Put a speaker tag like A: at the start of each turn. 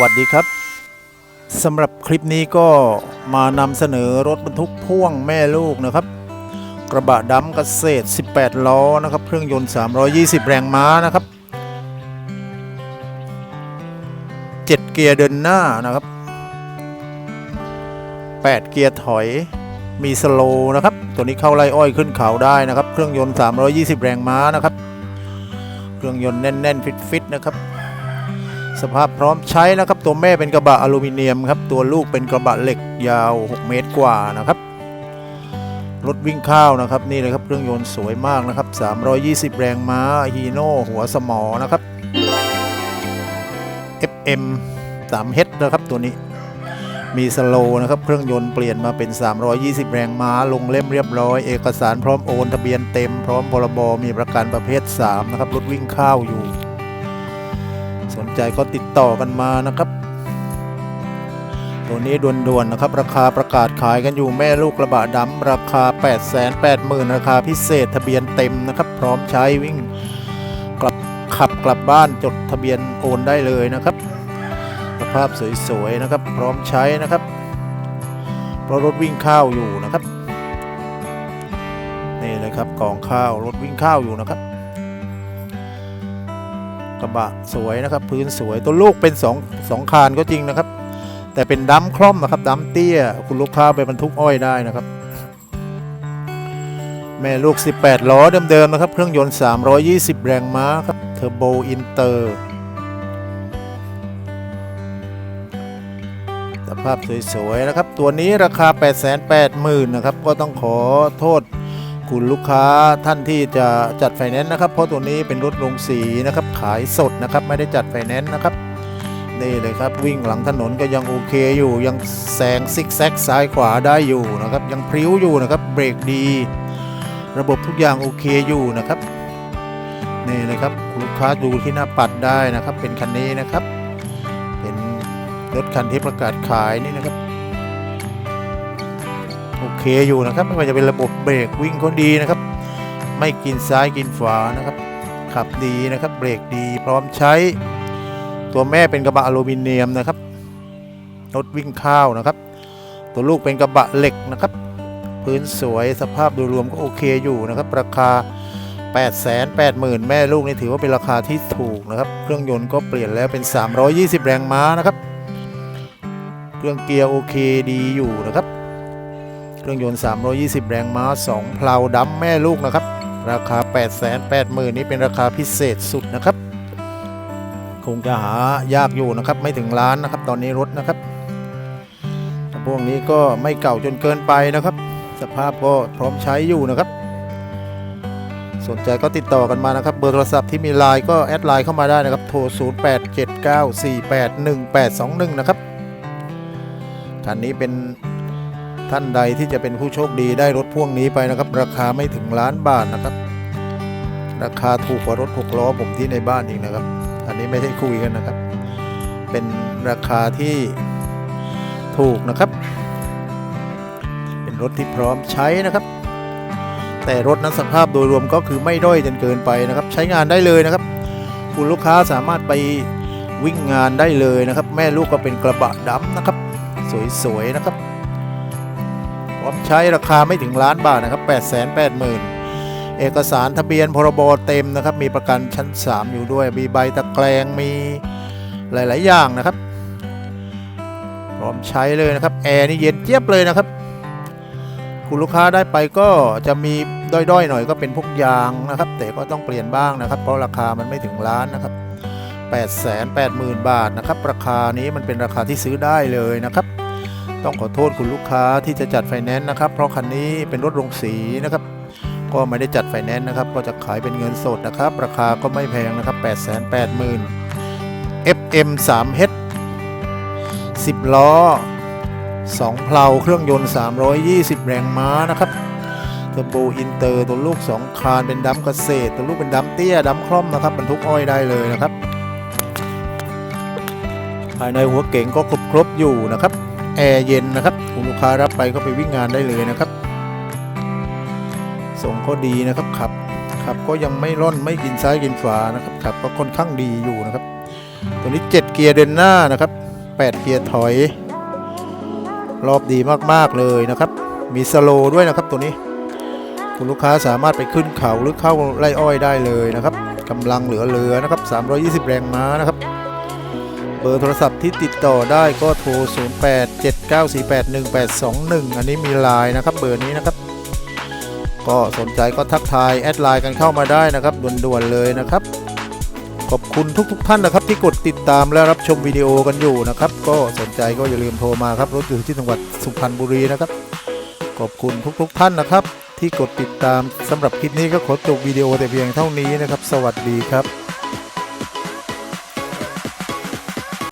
A: วัสดีครับสำหรับคลิปนี้ก็มานำเสนอรถบรรทุกพ่วงแม่ลูกนะครับ กระบะดำกเกษตร 18 ล้อนะครับ เครื่องยนต์ 320 แรงม้านะครับ 7 เกียร์เดินหน้านะครับ 8 เกียร์ถอยมีสโลนะครับ ตัวนี้เข้าไล่อ้อยขึ้นเขาได้นะครับ เครื่องยนต์ 320 แรงม้านะครับ เครื่องยนต์แน่นๆฟิตๆนะครับ สภาพพร้อมใช้นะครับ ตัวแม่เป็นกระบะอลูมิเนียมครับ ตัวลูกเป็นกระบะเหล็กยาว 6 เมตรกว่านะครับ รถวิ่งข้าวนะครับนี่เลยครับเครื่องยนต์สวยมากนะครับ 320 แรงม้าฮีโน่หัวสมอนะครับ FM 3H นะครับตัวนี้ มีสโลนะครับ เครื่องยนต์เปลี่ยนมาเป็น 320 แรงม้าลงเล่มเรียบร้อย เอกสารพร้อมโอน ทะเบียนเต็มพร้อมพรบมีประกันประเภท 3 นะครับรถวิ่งข้าวอยู่ นใจก็ติดต่อกันมานะครับ ตัวนี้ด่วนๆนะครับ ราคาประกาศขายกันอยู่แม่ลูกกระบะดำราคา 8 8 0 0 0 0 ราคาพิเศษทะเบียนเต็มนะครับ พร้อมใช้วิ่งกลับขับกลับบ้านจดทะเบียนโอนได้เลยนะครับสภาพสวยๆนะครับ พร้อมใช้นะครับ เพราะรถวิ่งข้าวอยู่นะครับนี่เลยครับกองข้าวรถวิ่งข้าวอยู่นะครับ กระบะสวยนะครับ พื้นสวยตัวลูกเป็นสองสองคานก็จริงนะครับ แต่เป็นดัมคล่อมนะครับดัมเตี้ย คุณลูกค้าไปบรรทุกอ้อยได้นะครับ แม่ลูก 18 ล้อเดิมๆนะครับ เครื่องยนต์ 320 แรงม้าครับเทอร์โบอินเตอร์สภาพสวยๆนะครับ ตัวนี้ราคา 880,000นะครับ ก็ต้องขอโทษ คุณลูกค้าท่านที่จะจัดไฟแนนซ์นะครับ เพราะตัวนี้เป็นรถลงสีนะครับขายสดนะครับไม่ได้จัดไฟแนนซ์นะครับนี่เลยครับวิ่งหลังถนนก็ยังโอเคอยู่ ยังแซงซิกแซกซ้ายขวาได้อยู่นะครับ ยังพริ้วอยู่นะครับเบรกดี ระบบทุกอย่างโอเคอยู่นะครับนี่เลยครับคุณลูกค้าดูที่หน้าปัดได้นะครับ เป็นคันนี้นะครับ เป็นรถคันที่ประกาศขายนี่นะครับ โอเคอยู่นะครับไม่ว่าจะเป็นระบบเบรกวิ่งก็ดีนะครับ ไม่กินซ้ายกินขวานะครับ ขับดีนะครับเบรกดีพร้อมใช้ ตัวแม่เป็นกระบะอลูมิเนียมนะครับรถวิ่งข้าวนะครับ ตัวลูกเป็นกระบะเหล็กนะครับ พื้นสวยสภาพโดยรวมก็โอเคอยู่นะครับ ราคา 8 8 0 0 0 0 แม่ลูกนี่ถือว่าเป็นราคาที่ถูกนะครับ เครื่องยนต์ก็เปลี่ยนแล้วเป็น 320 แรงม้านะครับ เครื่องเกียร์โอเคดีอยู่นะครับ เครื่องยนต์ 320 แรงม้า 2 เพลาดำแม่ลูกนะครับ ราคา 8 8 0 0 0 0 นี่เป็นราคาพิเศษสุดนะครับ คงจะหายากอยู่นะครับ ไม่ถึงล้านนะครับ ตอนนี้รถนะครับ พวกนี้ก็ไม่เก่าจนเกินไปนะครับ สภาพก็พร้อมใช้อยู่นะครับ สนใจก็ติดต่อกันมานะครับ เบอร์โทรศัพท์ที่มีไลน์ก็แอดไลน์เข้ามาได้นะครับ โทร 0879481821 นะครับท่านนี้เป็น ท่านใดที่จะเป็นผู้โชคดีได้รถพ่วงนี้ไปนะครับ ราคาไม่ถึงล้านบาทนะครับ ราคาถูกกว่ารถหกล้อผมที่ในบ้านอีกนะครับ อันนี้ไม่ได้คุยกันนะครับ เป็นราคาที่ถูกนะครับ เป็นรถที่พร้อมใช้นะครับ แต่รถนั้นสภาพโดยรวมก็คือไม่ด้อยจนเกินไปนะครับ ใช้งานได้เลยนะครับ คุณลูกค้าสามารถไปวิ่งงานได้เลยนะครับ แม่ลูกก็เป็นกระบะดำนะครับ สวยๆนะครับ ร้อมใช้ราคาไม่ถึงล้านบาทนะครับ8 8 0 0 0 0 เอกสารทะเบียนพรบเต็มนะครับ มีประกันชั้น 3 อยู่ด้วย มีใบตะแกรงมีหลาย ๆ อย่างนะครับ พร้อมใช้เลยนะครับ แอร์นี่เย็นเจี๊ยบเลยนะครับ คุณลูกค้าได้ไปก็จะมีด้อยๆหน่อยก็เป็นพวกยางนะครับ แต่ก็ต้องเปลี่ยนบ้างนะครับ เพราะราคามันไม่ถึงล้านนะครับ8 8 0 0 0 0 บาทนะครับ ราคานี้มันเป็นราคาที่ซื้อได้เลยนะครับ ต้องขอโทษคุณลูกค้าที่จะจัดไฟแนนซ์นะครับ เพราะคันนี้เป็นรถโรงสีนะครับ ก็ไม่ได้จัดไฟแนนซ์นะครับ ก็จะขายเป็นเงินสดนะครับ ราคาก็ไม่แพงนะครับ 8 8 0 0 0 FM 3H 10 ล้อ 2 เพลาเครื่องยนต์ 320 แรงม้านะครับเทอร์โบอินเตอร์ตัวลูก 2 คานเป็นดัมเกษตร ตัวลูกเป็นดัมเตี้ยดัมคล่อมนะครับบรรทุกอ้อยได้เลยนะครับ ภายในหัวเก๋งก็ครบครบอยู่นะครับ แอร์เย็นนะครับคุณลูกค้ารับไปก็ไปวิ่งงานได้เลยนะครับ ส่งก็ดีนะครับขับขับก็ยังไม่ร่อนไม่กินซ้ายกินขวานะครับขับก็ค่อนข้างดีอยู่นะครับ ตัวนี้ 7 เกียร์เดินหน้านะครับ 8 เกียร์ถอย รอบดีมากๆเลยนะครับ มีสโลด้วยนะครับตัวนี้ คุณลูกค้าสามารถไปขึ้นเขาหรือเข้าไร่อ้อยได้เลยนะครับกำลังเหลือเรือนะครับ 320 แรงม้านะครับ เบอร์โทรศัพท์ที่ติดต่อได้ก็โทร 0879481821 อันนี้มีไลน์นะครับ เบอร์นี้นะครับ ก็สนใจก็ทักทายแอดไลน์กันเข้ามาได้นะครับด่วนๆเลยนะครับ ขอบคุณทุกๆท่านนะครับ ที่กดติดตามและรับชมวิดีโอกันอยู่นะครับ ก็สนใจก็อย่าลืมโทรมาครับรถอยู่ที่จังหวัดสุพรรณบุรีนะครับ ขอบคุณทุกๆท่านนะครับ ที่กดติดตามสำหรับคลิปนี้ก็ขอจบวิดีโอแต่เพียงเท่านี้นะครับ สวัสดีครับ